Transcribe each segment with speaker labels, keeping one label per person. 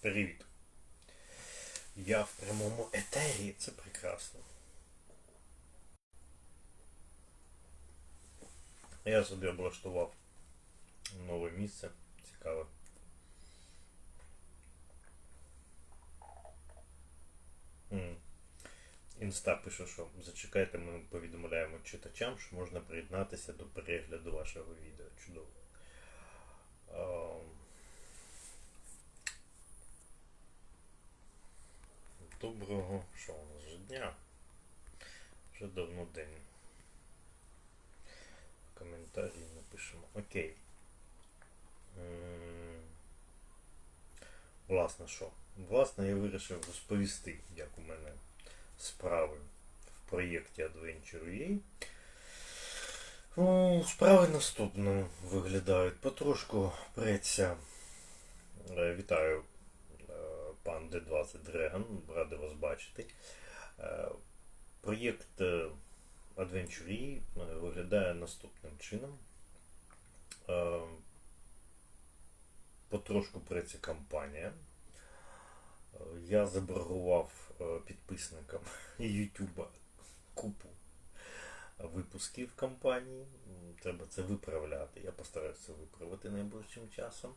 Speaker 1: Привіт. Я в прямому етері, це прекрасно. Я собі облаштував нове місце. Цікаве. Інста пише, що зачекайте, ми повідомляємо читачам, що можна приєднатися до перегляду вашого відео. Чудово. Доброго, що у нас вже дня? Вже давно день. Коментарі напишемо. Окей. Власне що? Власне, я вирішив розповісти, як у мене справи в проєкті Adventure.ua. Ну, справи наступно виглядають. Потрошку преться. Е, Вітаю, пан D20 Dragon, радий вас бачити. Е, Проєкт е, Adventure.ua е, виглядає наступним чином. Потрошку преться кампанія. Я заборгував підписникам YouTube купу випусків кампанії. Треба це виправляти. Я постараюся виправити найближчим часом.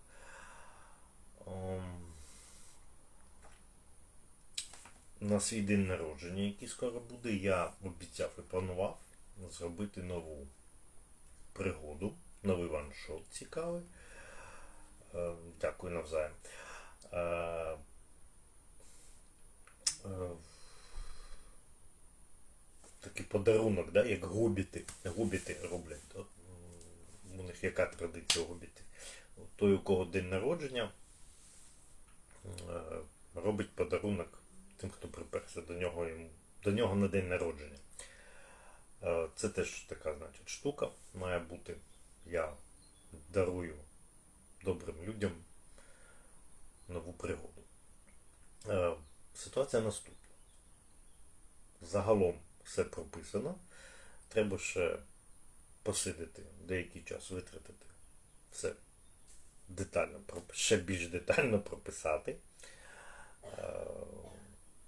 Speaker 1: На свій день народження, який скоро буде, я обіцяв і планував зробити нову пригоду, новий ваншот цікавий. Е, Дякую навзаєм. Е, е, Такий подарунок, да, як гобіти. Гобіти роблять. У них яка традиція гобіти? Той, у кого день народження, робить подарунок тим, хто приперся до нього, йому, до нього на день народження. Е, Це теж така, значить, штука має бути. Я дарую добрим людям нову пригоду. Е, Ситуація наступна. Загалом все прописано. Треба ще посидити, деякий час витратити. Все детально, ще більш детально прописати.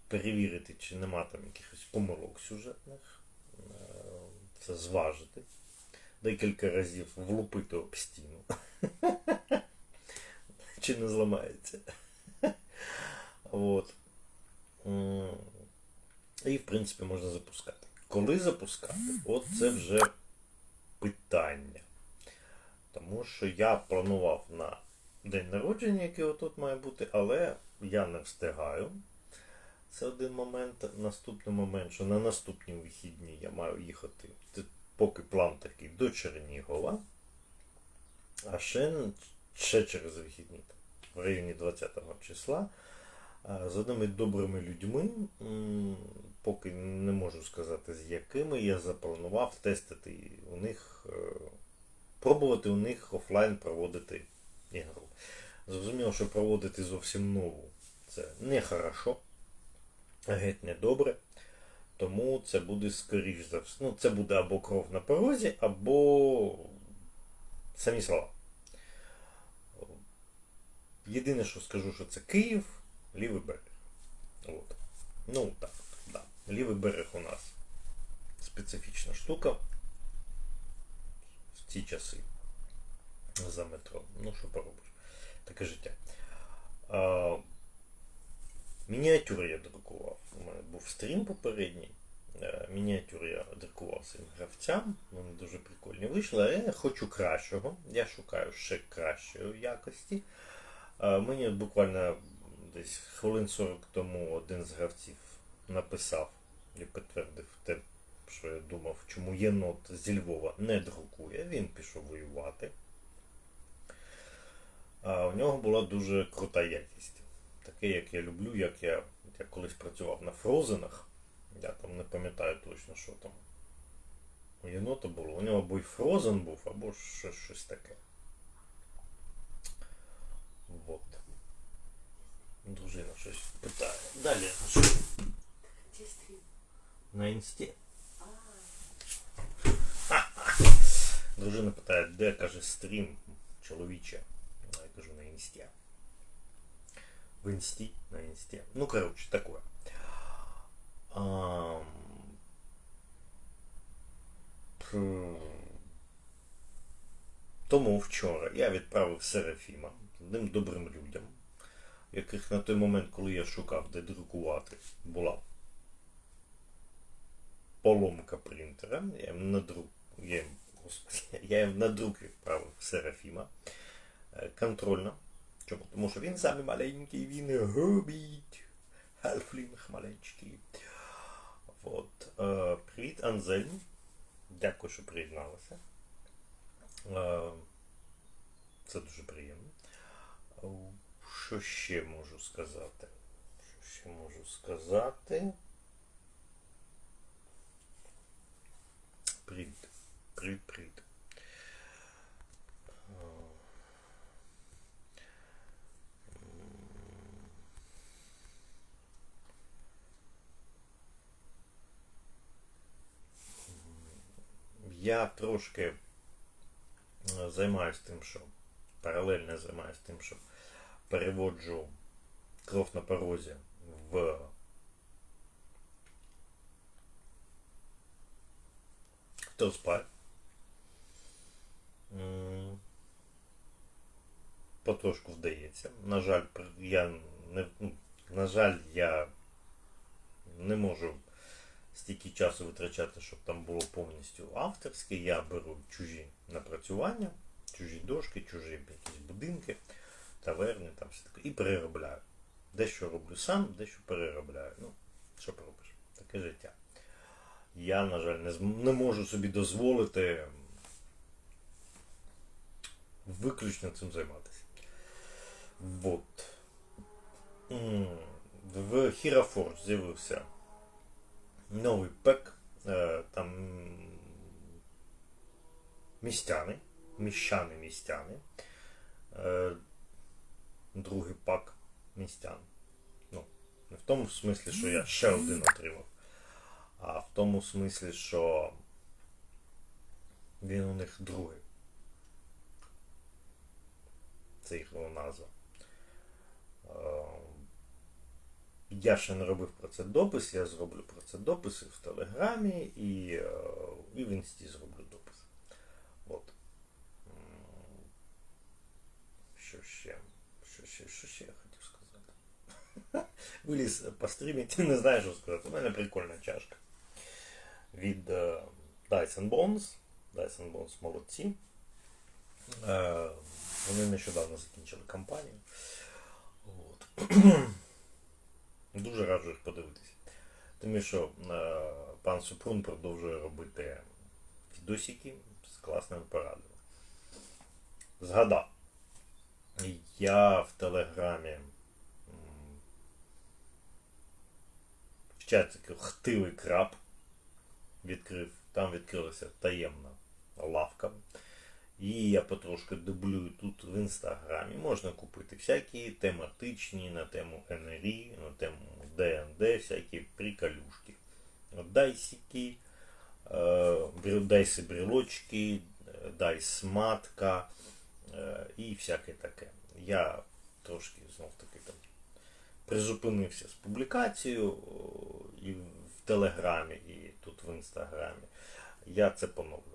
Speaker 1: Перевірити, чи нема там якихось помилок сюжетних. Е, Це зважити. Декілька разів влупити об стіну. Чи не зламається. От. І, в принципі, можна запускати. Коли запускати? От це вже питання. Тому що я планував на день народження, який отут має бути, але я не встигаю. Це один момент. Наступний момент, що на наступні вихідні я маю їхати. Поки план такий до Чернігова. А ще, ще через вихідні, в районі 20 числа, з одними добрими людьми, поки не можу сказати з якими, я запланував тестити у них, е, пробувати у них офлайн проводити ігру. Зрозуміло, що проводити зовсім нову це не хорошо, геть не добре. Тому це буде скоріш за все. Ну, це буде або кров на порозі, або самі слова. Єдине, що скажу, що це Київ, лівий берег. От. Ну так, да. Лівий берег у нас специфічна штука в ці часи за метро. Ну, що поробиш? Таке життя. А, мініатюр я друкував. У мене був стрім попередній. Е, Мініатюр я друкував своїм гравцям. Вони дуже прикольні вийшли, але я хочу кращого. Я шукаю ще кращої якості. Е, Мені буквально десь хвилин 40 тому один з гравців написав і підтвердив те, що я думав, чому єнот зі Львова не друкує. Він пішов воювати. А у нього була дуже крута якість. Таке, як я люблю, як я, я колись працював на фрозенах. Я там не пам'ятаю точно, що там. У єнота було. У нього або й фрозен був, або ще щось таке. Вот. Дружина щось питає. Далі. На інсті. Дружина питає, де каже стрім чоловіче. Я кажу на інсті. В инсти, на инсте. Ну, короче, такое. Тому вчора я відправив Серафіма одним добрим людям, яких на той момент, коли я шукав, де друкувати, була поломка принтера. Я їм на друк, я їм, господи, я їм на друк відправив Серафіма е, контрольно. Чому? Тому що він самий маленький, він губить. Хальфлінг маленький. От. Е, привіт, Анзельм. Дякую, що приєдналися. Е, Це дуже приємно. Що ще можу сказати? Що ще можу сказати? Привіт. Привіт, привіт. Я трошки е, займаюся тим, що паралельно займаюся тим, що переводжу кров на порозі в Тоспай. Потрошку вдається. На жаль, я не, ну, на жаль, я не можу стільки часу витрачати, щоб там було повністю авторське. Я беру чужі напрацювання, чужі дошки, чужі якісь будинки, таверни, там все таке, і переробляю. Дещо роблю сам, дещо переробляю. Ну, що поробиш? Таке життя. Я, на жаль, не, не можу собі дозволити виключно цим займатися. Вот. В Forge з'явився новий пек. Е, Там містяни, міщани містяни. Е, Другий пак містян. Ну, не в тому смислі, що я ще один отримав, а в тому смислі, що він у них другий. Це їхня назва. Е, Я ще не робив про це допис, я зроблю про це дописи в Телеграмі і, е, і в інсті зроблю допис. От. Що ще? Що ще, що ще я хотів сказати? Виліз по стрімі, ти не знаєш, що сказати. У мене прикольна чашка. Від е, Dyson Bones. Dyson Bones молодці. Е, Вони нещодавно закінчили кампанію. От. Дуже раджу їх подивитися. Тому що е, пан Супрун продовжує робити відосики з класними порадами. Згадав. Я в Телеграмі в чатику хтивий краб відкрив. Там відкрилася таємна лавка. І я потрошки дублюю тут в інстаграмі. Можна купити всякі тематичні на тему НРІ, на тему ДНД, всякі приколюшки. Дайсики, е, дайси брелочки, е, дайс матка е, і всяке таке. Я трошки знов таки там призупинився з публікацією і в Телеграмі, і тут в інстаграмі. Я це поновлю.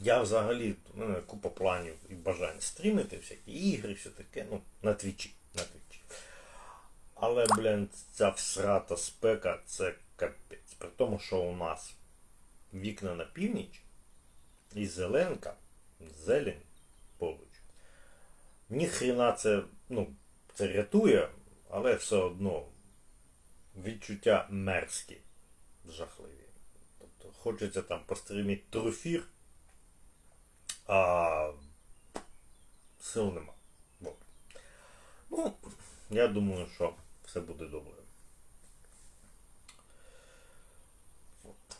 Speaker 1: Я взагалі, у мене купа планів і бажань стрімити всякі ігри, все таке, ну, на твічі. На твічі. Але, блін, ця всрата спека це капець. При тому, що у нас вікна на північ і зеленка, зелень поруч. Ніхрена це, ну, це рятує, але все одно відчуття мерзкі, жахливі. Тобто хочеться там пострімити труфір, а сил нема. От. Ну, я думаю, що все буде добре. От.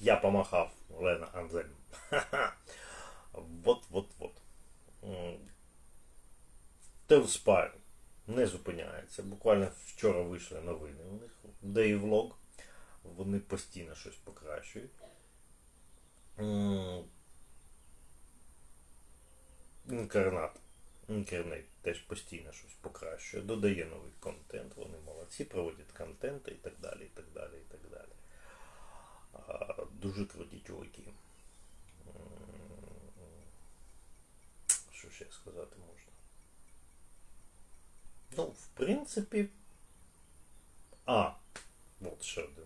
Speaker 1: Я помахав Лена Анзельм. Вот, вот, вот. Телспайр не зупиняється. Буквально вчора вийшли новини у них. Дейвлог. Вони постійно щось покращують. Інкарнат. Інкернет теж постійно щось покращує, додає новий контент, вони молодці, проводять контент і так далі, і так далі, і так далі. А, дуже круті чуваки. Що ще сказати можна? Ну, в принципі. А, от ще один.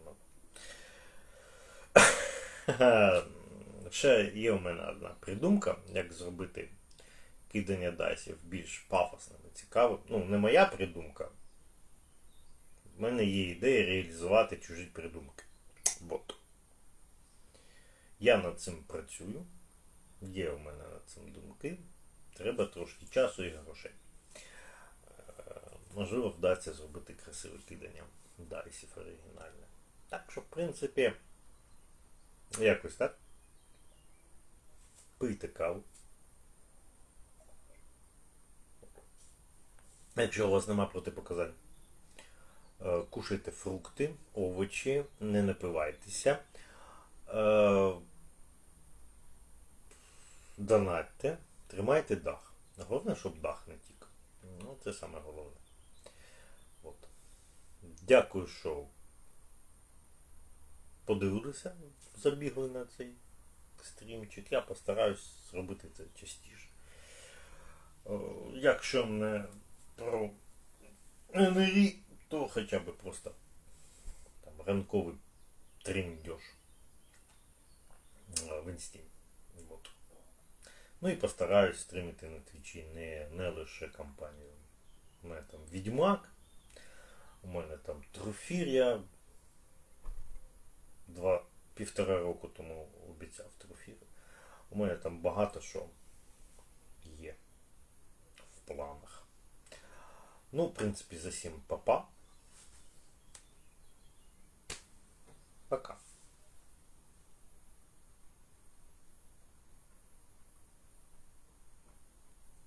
Speaker 1: Ще є у мене одна придумка, як зробити кидання дайсів більш пафосним і цікавим. Ну, не моя придумка. В мене є ідея реалізувати чужі придумки. От. Я над цим працюю. Є у мене над цим думки. Треба трошки часу і грошей. Е, Можливо, вдасться зробити красиве кидання дайсів оригінальне. Так що, в принципі, якось так. Пийте каву. Якщо у вас нема протипоказань, е, кушайте фрукти, овочі, не напивайтеся. Е, Донатьте, тримайте дах. Головне, щоб дах не тік. Ну, це саме головне. От. Дякую, що подивилися, забігли на цей стрімчик. Я постараюсь зробити це частіше. Якщо не НРІ, то хоча б просто там ранковий трендеж е, в інсті. От. Ну і постараюсь стримити на твічі не, не лише кампанію. У мене там Відьмак, у мене там Труфір, я два, півтора року тому обіцяв Труфір. У мене там багато що є в планах. Ну, в принципі, за всім папа. Пока.